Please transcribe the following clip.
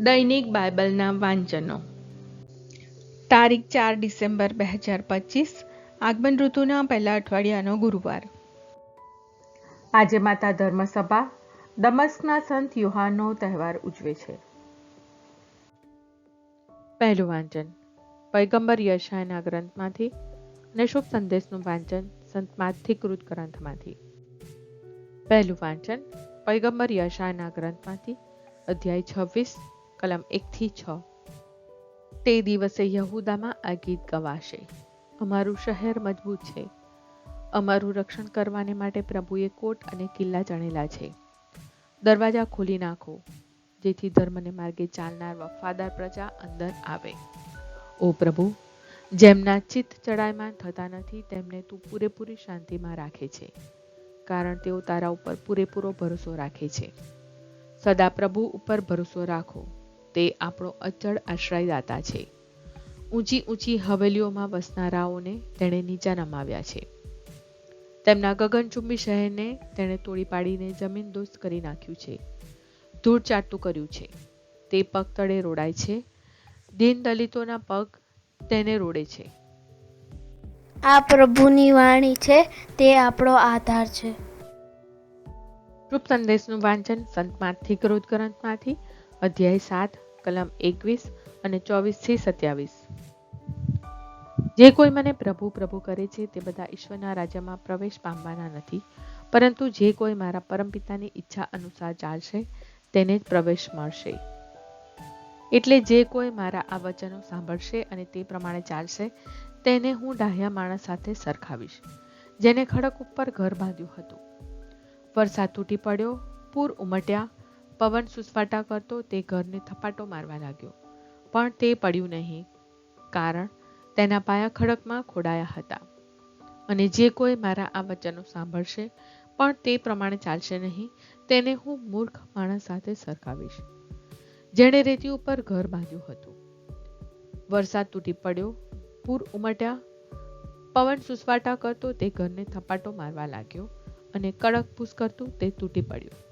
દૈનિક બાઇબલના વાંચનો. તારીખ ચાર ડિસેમ્બર બે હજાર પચીસ, આગમન ઋતુના પહેલા અઠવાડિયાનો ગુરુવાર. આજે માતા ધર્મસભા, દમસ્કના સંત યુહાનનો તહેવાર ઉજવે છે. પહેલું વાંચન પૈગંબર યશાયના ગ્રંથમાંથી અને શુભ સંદેશનું વાંચન સંત માથિકૃત ગ્રંથમાંથી. પહેલું વાંચન પૈગંબર યશાયના ગ્રંથમાંથી, અધ્યાય છવ્વીસ કલમ એકથી છ. તે દિવસે યહૂદામાં આ ગીત ગવાશે. અમારું શહેર મજબૂત છે. અમારું રક્ષણ કરવાને માટે પ્રભુએ કોટ અને કિલ્લા ચણેલા છે. દરવાજા ખોલી નાખો, જેથી ધર્મને માર્ગે ચાલનાર વફાદાર પ્રજા અંદર આવે. ઓ પ્રભુ, જેમના ચિત્ત ચડાયમાન થતા નથી, તેમને તું પૂરેપૂરી શાંતિમાં રાખે છે, કારણ તેઓ તારા ઉપર પૂરેપૂરો ભરોસો રાખે છે. સદા પ્રભુ ઉપર ભરોસો રાખો. તે આપણો અચળ આશ્રયદાતા છે. ઊંચી ઊંચી હવેલીઓમાં વસનારાઓને તેણે નીચા નમાવ્યા છે. તેમના ગગનચુંબી શહેરને તેણે તોડી પાડીને જમીન દોસ્ત કરી નાખ્યું છે. ધૂળ ચાટતું કર્યું છે. તે પગ તળે રોડાય છે. દીન દલિતોના પગ તેને રોડે છે. આ પ્રભુની વાણી છે તે આપણો આધાર છે. રૂપ સંદેશનું વાંચન સંતમાંથી ક્રોધ ગ્રંથમાંથી અધ્યાય સાત, કલમ એકવીસ અને ચોવીસથી સત્યાવીસ. જે કોઈ મને પ્રભુ પ્રભુ કરે છે તે બધા ઈશ્વરના રાજ્યમાં પ્રવેશ પામવાના નથી, પરંતુ જે કોઈ મારા પરમપિતાની ઈચ્છા અનુસાર ચાલશે, તેને જ પ્રવેશ મળશે. એટલે જે કોઈ મારા આ વચનો સાંભળશે અને તે પ્રમાણે ચાલશે, તેને હું ડાહ્યા માણસ સાથે સરખાવીશ, જેને ખડક ઉપર ઘર બાંધ્યું હતું. વરસાદ તૂટી પડ્યો, પૂર ઉમટ્યા પવન સુસવાટા કરતો તે ઘરને થપાટો મારવા લાગ્યો. પણ તે પડ્યું નહીં, કારણ તેના પાયા ખડકમાં ખોડાયા હતા. અને જે કોઈ મારા આ વચનો સાંભળશે, પણ તે પ્રમાણે ચાલશે નહીં, તેને હું મૂર્ખ માણસ સાથે સરખાવીશ. જેણે રેતી ઉપર ઘર બાંધ્યું હતું. વરસાદ તૂટી પડ્યો, પૂર ઉમટ્યા, પવન સુસવાટા કરતો તે ઘરને થપાટો મારવા લાગ્યો અને કડક પૂસ કરતું તે તૂટી પડ્યું.